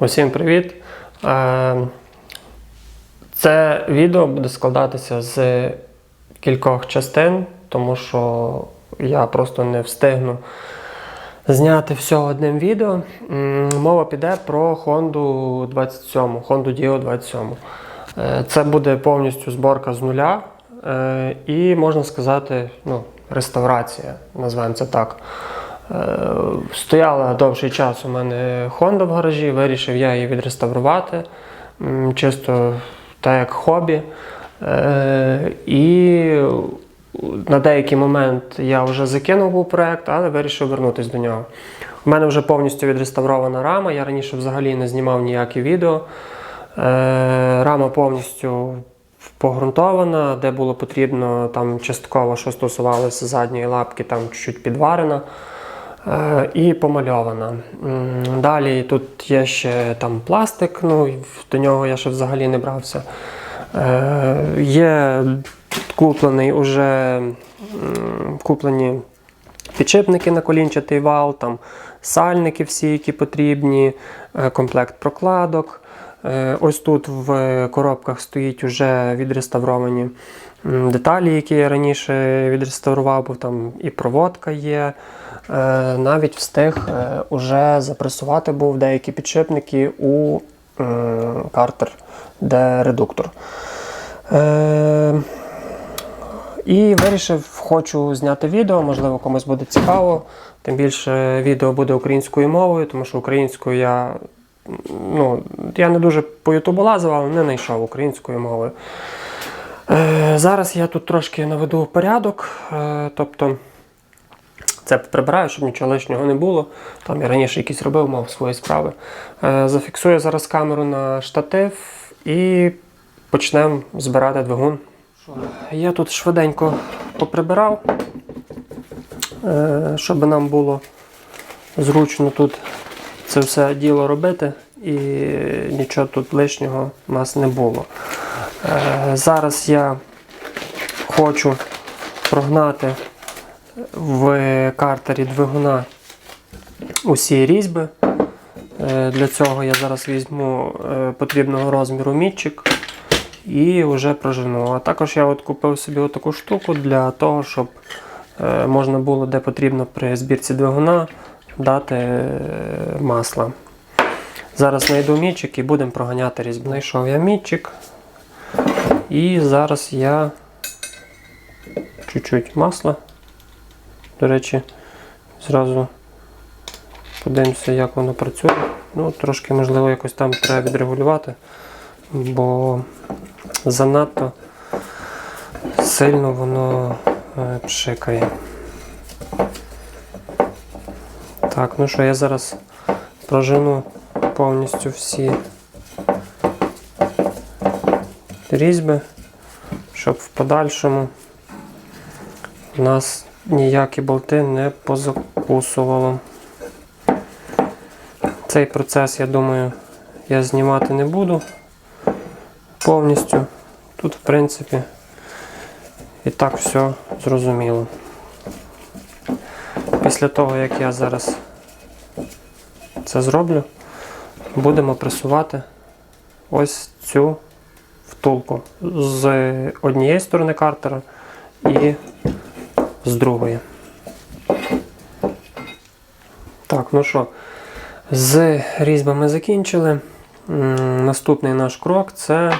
Усім привіт! Е, Це відео буде складатися з кількох частин, тому що я просто не встигну зняти все одним відео. Мова піде про Honda 27, Honda Dio 27. Е, Це буде повністю зборка з нуля. е, І можна сказати, ну, реставрація, назвемо це так. Е, Стояла довший час у мене Honda в гаражі, вирішив я її відреставрувати. Чисто так як хобі. Е, І на деякий момент я вже закинув був проект, але вирішив вернутися до нього. У мене вже повністю відреставрована рама. Я раніше взагалі не знімав ніякі відео. Е, Рама повністю погрунтована, де було потрібно, там частково, що стосувалося задньої лапки, там чуть-чуть підварена. Е, І помальована. Далі тут є ще там пластик, ну до нього я ще взагалі не брався. Е, Є куплений уже куплені підшипники на колінчатий вал, там сальники всі, які потрібні, е, комплект прокладок. Ось тут в коробках стоїть вже відреставровані деталі, які я раніше відреставрував, бо там і проводка є. Е, Навіть встиг е, уже запресувати був деякі підшипники у картер, де редуктор. Е, і вирішив, хочу зняти відео, можливо, комусь буде цікаво. Тим більше відео буде українською мовою, тому що українською я, ну, я не дуже по Ютубу лазив, але не знайшов українською мовою. Е, зараз я тут трошки наведу порядок. Е, тобто це прибираю, щоб нічого лишнього не було. Там я раніше якісь робив, мав свої справи. Е, зафіксую зараз камеру на штатив і почнемо збирати двигун. Я тут швиденько поприбирав, щоб нам було зручно тут це все діло робити і нічого тут лишнього у нас не було. Е, Зараз я хочу прогнати в картері двигуна усі різьби. Е, Для цього я зараз візьму е, потрібного розміру мітчик і вже прожену. А також я от купив собі таку штуку для того, щоб можна було де потрібно при збірці двигуна дати масло. Зараз знайду мітчик і будемо проганяти різьбу. Знайшов я мітчик. І зараз я чуть-чуть масла. До речі, зразу подивимося, як воно працює. Ну, трошки, можливо, якось там треба відрегулювати, бо занадто сильно воно е, пшикає. Так, ну що, я зараз прожену повністю всі різьби, щоб в подальшому у нас ніякі болти не позакусувало. Цей процес, я думаю, я знімати не буду повністю. Тут, в принципі, і так все зрозуміло. Після того, як я зараз це зроблю, будемо пресувати ось цю втулку з однієї сторони картера і з другої. Так, ну що, з різьбами закінчили. Наступний наш крок це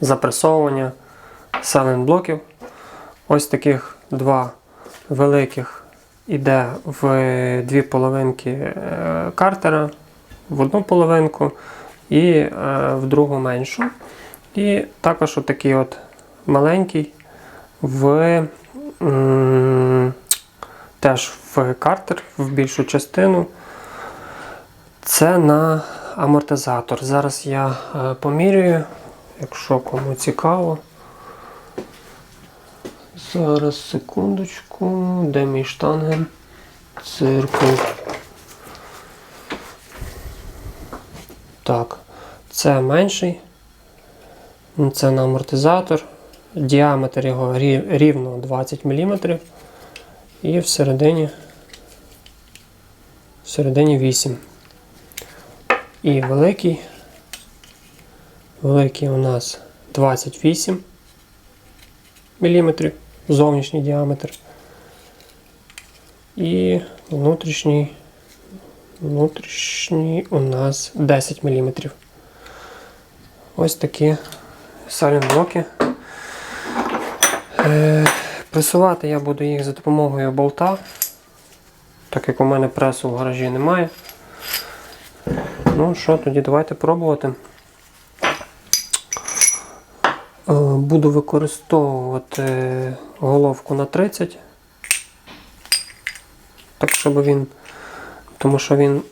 запресовування селен-блоків. Ось таких два великих іде в дві половинки е, картера, в одну половинку і е, в другу меншу. І також отакий от маленький в теж в картер, в більшу частину. Це на амортизатор. Зараз я е, помірюю, якщо кому цікаво. Зараз секундочку, де мій штангель? Циркуль. Так, це менший. Це на амортизатор. Діаметр його рівно 20 мм. І всередині, всередині 8. І великий. Великий у нас 28 мм зовнішній діаметр. І внутрішній, внутрішній у нас 10 мм. Ось такі салінблоки. Е, пресувати я буду їх за допомогою болта, так як у мене пресу в гаражі немає. Ну що, тоді давайте пробувати. Е, Буду використовувати головку на 30. Так, щоб він. Тому що він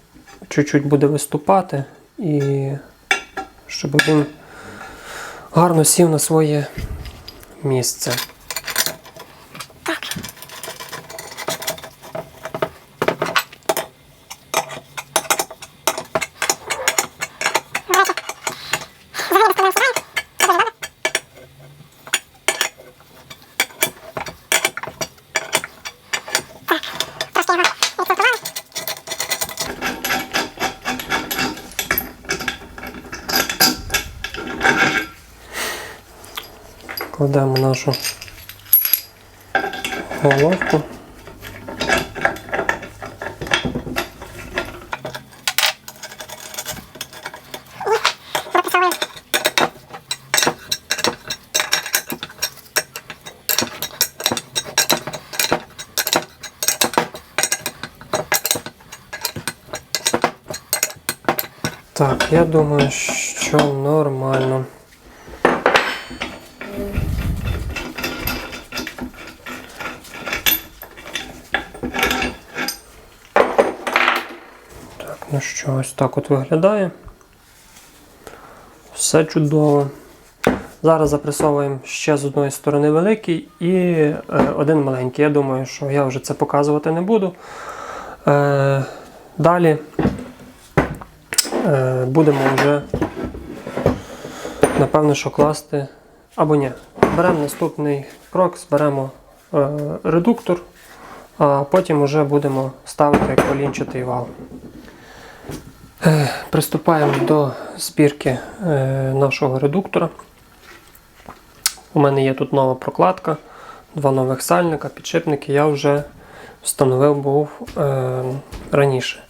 чуть-чуть буде виступати і щоб він гарно сів на своє місце. Кладемо нашу головку. Так, я думаю, що нормально. Ну що, ось так от виглядає. Все чудово. Зараз запресовуємо ще з одної сторони великий і е, один маленький. Я думаю, що я вже це показувати не буду. Е, далі е, будемо вже, напевно, що класти. Або ні. Беремо наступний крок, зберемо е, редуктор, а потім вже будемо ставити колінчатий вал. Е, Приступаємо до збірки е, нашого редуктора. У мене є тут нова прокладка, два нових сальника, підшипники я вже встановив був е, раніше.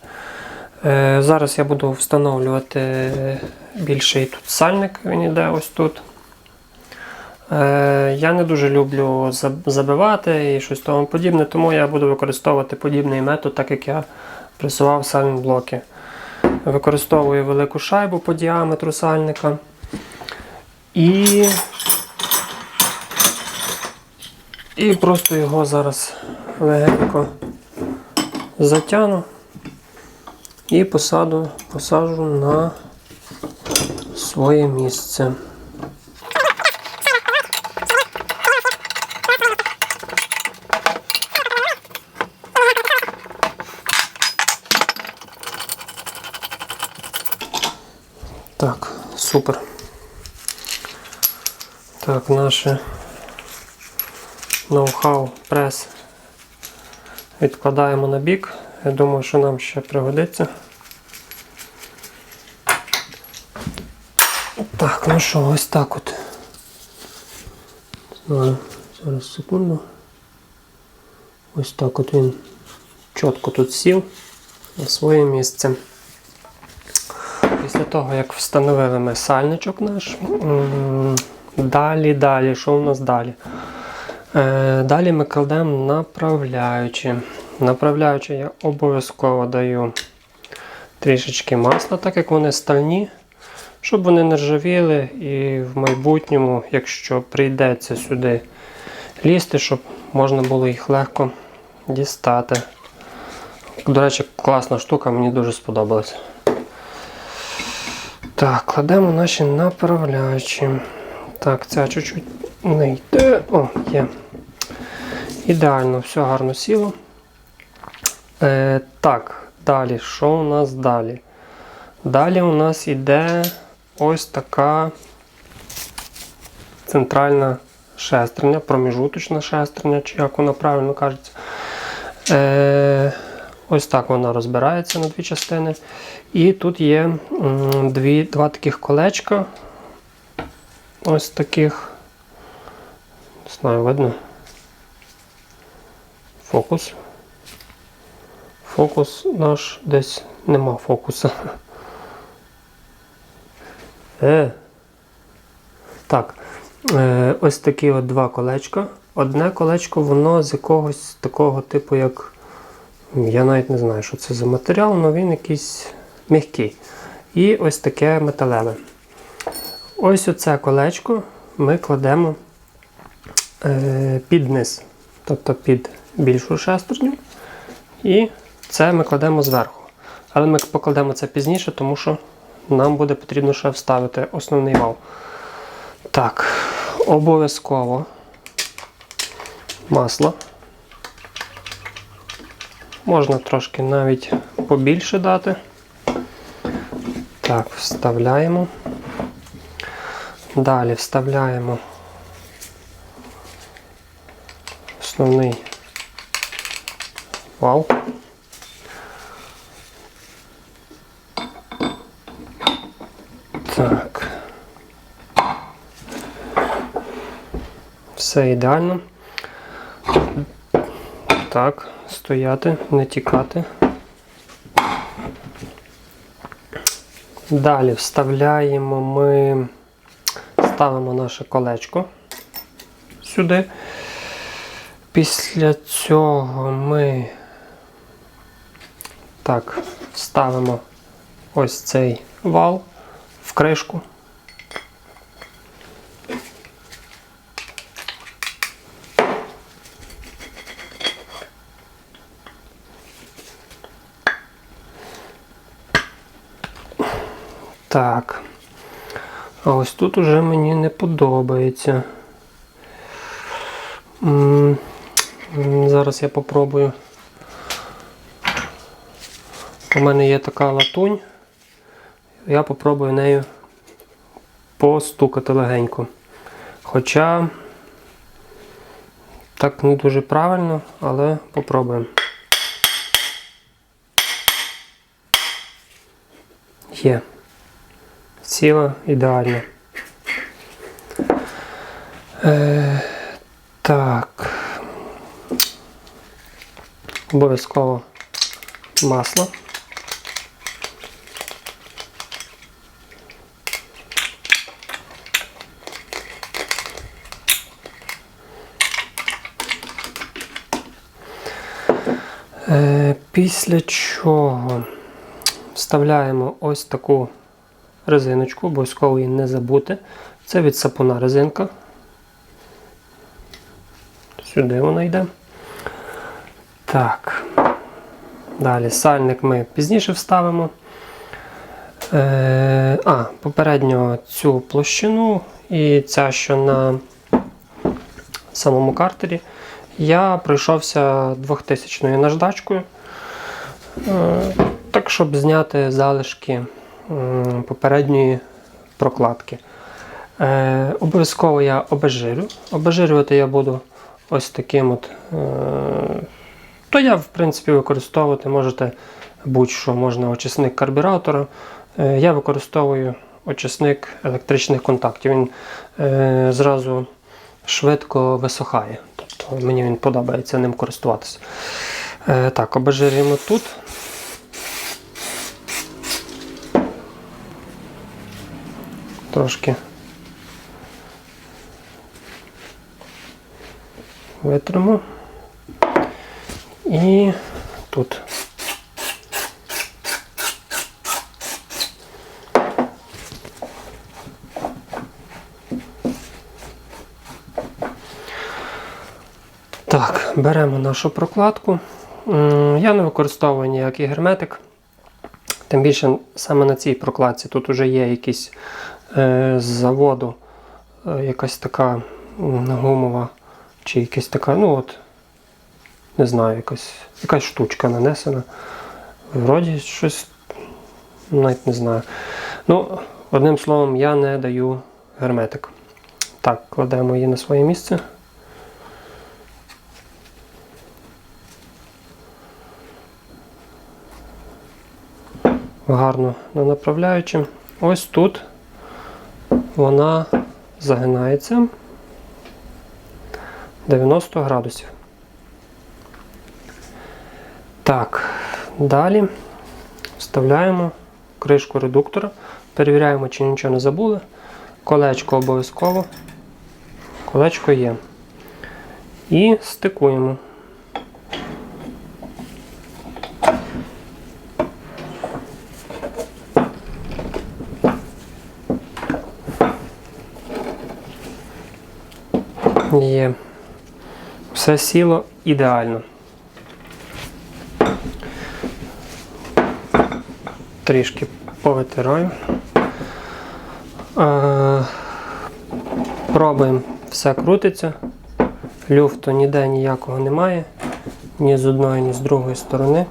Зараз я буду встановлювати більший тут сальник, він іде ось тут. Я не дуже люблю забивати і щось тому подібне, тому я буду використовувати подібний метод, так як я пресував сальні блоки. Використовую велику шайбу по діаметру сальника. І, і просто його зараз легенько затягну і посаду, посаджу на своє місце. Супер. Так, наше ноу-хау прес відкладаємо на бік. Я думаю, що нам ще пригодиться. Так, ну що, ось так от. Зараз секунду. Ось так от він чітко тут сів на своє місце. Після того, як встановили ми сальничок наш, далі, далі, що у нас далі? Е, Далі ми кладемо направляючі. Направляючи я обов'язково даю трішечки масла, так як вони стальні, щоб вони не ржавіли і в майбутньому, якщо прийдеться сюди лізти, щоб можна було їх легко дістати. До речі, класна штука, мені дуже сподобалась. Так, кладемо наші направляючі. Так, це чуть-чуть не йде. О, є. Ідеально, все гарно сіло. Е, так, далі, що у нас далі? Далі у нас йде ось така центральна шестерня, проміжуточна шестерня, чи як вона правильно кажеться. Е, Ось так вона розбирається на дві частини. І тут є дві, два таких колечка. Ось таких. Не знаю, видно. Фокус. Фокус наш десь нема фокуса. Е. Так. Е, ось такі от два колечка. Одне колечко, воно з якогось такого типу, як. Я навіть не знаю, що це за матеріал, але він якийсь м'який. І ось таке металеве. Ось оце колечко ми кладемо е, під низ, тобто під більшу шестерню. І це ми кладемо зверху. Але ми покладемо це пізніше, тому що нам буде потрібно ще вставити основний вал. Так, обов'язково масло. Можна трошки навіть побільше дати. Так, вставляємо. Далі вставляємо основний вал. Так. Все ідеально. Так, стояти, не тікати. Далі вставляємо ми, ставимо наше колечко сюди. Після цього ми так, вставимо ось цей вал в кришку. Так. А ось тут уже мені не подобається. Зараз я попробую. У мене є така латунь. Я попробую нею постукати легенько. Хоча так не дуже правильно, але попробуємо. Є. Ціла ідеально. Е, так. Обов'язково масло. Е, після чого вставляємо ось таку резиночку, обов'язково її не забути. Це від сапуна резинка. Сюди вона йде. Так. Далі сальник ми пізніше вставимо. Е, а, попередньо цю площину і ця, що на самому картері, я пройшовся 2000 наждачкою. Е, так, щоб зняти залишки попередньої прокладки. Е, обов'язково я обезжирю. Обезжирювати я буду ось таким от. Е, то я, в принципі, використовувати можете будь-що, можна очисник карбюратора. Е, я використовую очисник електричних контактів. Він зразу швидко висохає. Тобто мені він подобається ним користуватися. Е, так, обезжирюємо тут. Трошки витримо. І тут. Так, беремо нашу прокладку. Я не використовую ніякий герметик. Тим більше саме на цій прокладці тут вже є якісь з заводу е, якась така гумова чи якась така, ну от, не знаю, якась, якась штучка нанесена. Вроді щось навіть не знаю. Ну, одним словом, я не даю герметик. Так, кладемо її на своє місце. гарно на направляючим. Ось тут вона загинається 90 градусів. Так, далі вставляємо кришку редуктора, перевіряємо, чи нічого не забули. Колечко обов'язково. Колечко є. І стикуємо. Є. Все сіло ідеально. Трішки повитираю. Е, Пробуємо, все крутиться. Люфту ніде ніякого немає. Ні з одної, ні з другої сторони.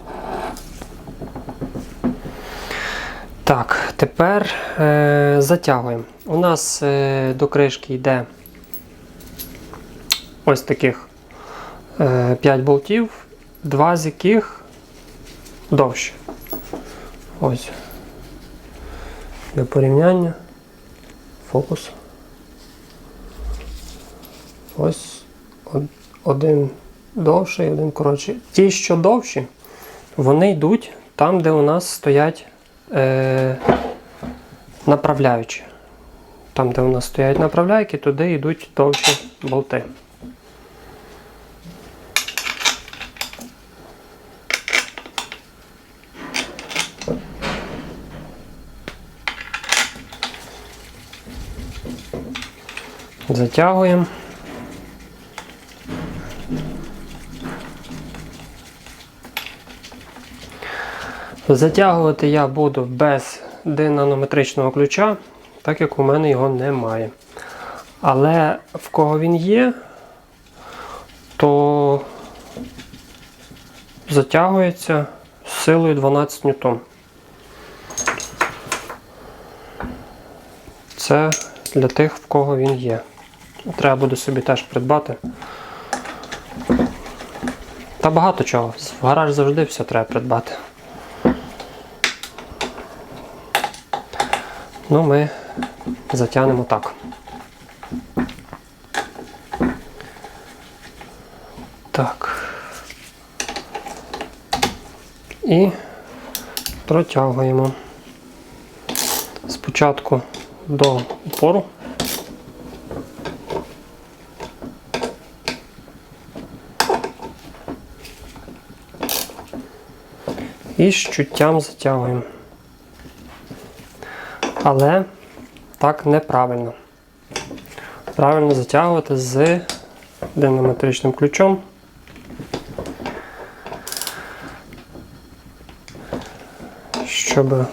Так, тепер е, затягуємо. У нас е, до кришки йде ось таких 5 болтів, два з яких довші. Ось. Для порівняння. Фокус. Ось один довший, один коротший. Ті, що довші, вони йдуть там, де у нас стоять е, направляючі. Там, де у нас стоять направляйки, туди йдуть довші болти. Затягуємо. Затягувати я буду без динанометричного ключа, так як у мене його немає. Але в кого він є, то затягується з силою 12 ньютон. Це для тих, в кого він є. Треба буде собі теж придбати. Та багато чого. В гараж завжди все треба придбати. Ну, ми затягнемо так. Так. І протягуємо. Спочатку до упору. І з чуттям затягуємо. Але так неправильно. Правильно затягувати з динаметричним ключом. Щоб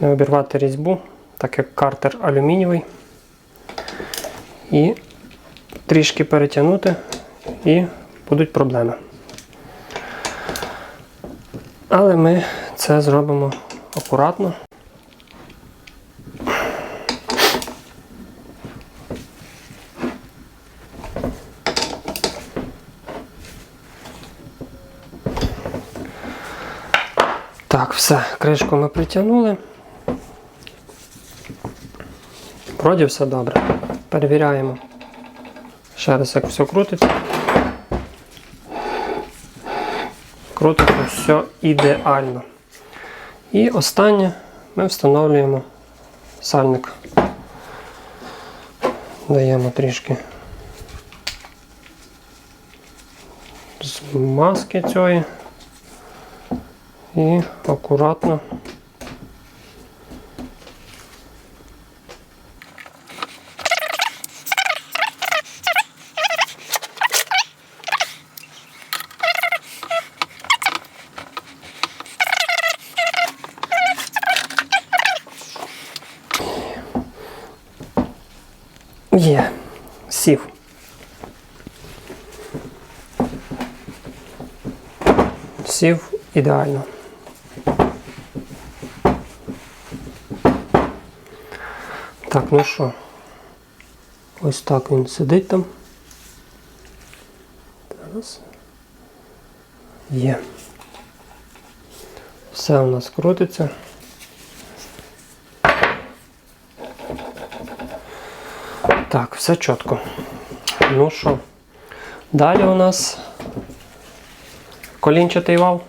не обірвати різьбу, так як картер алюмінієвий. І трішки перетягнути, і будуть проблеми. Але ми це зробимо акуратно. Так, все, кришку ми притягнули. Вроді все добре. Перевіряємо. Ще раз, як все крутиться. Крутиться все ідеально. І останнє ми встановлюємо сальник. Даємо трішки з маски цієї і акуратно. сів ідеально. Так, ну що, ось так він сидить там. Зараз. Є. Все у нас крутиться. Так, все чітко. Ну що, далі у нас колінчатий вал.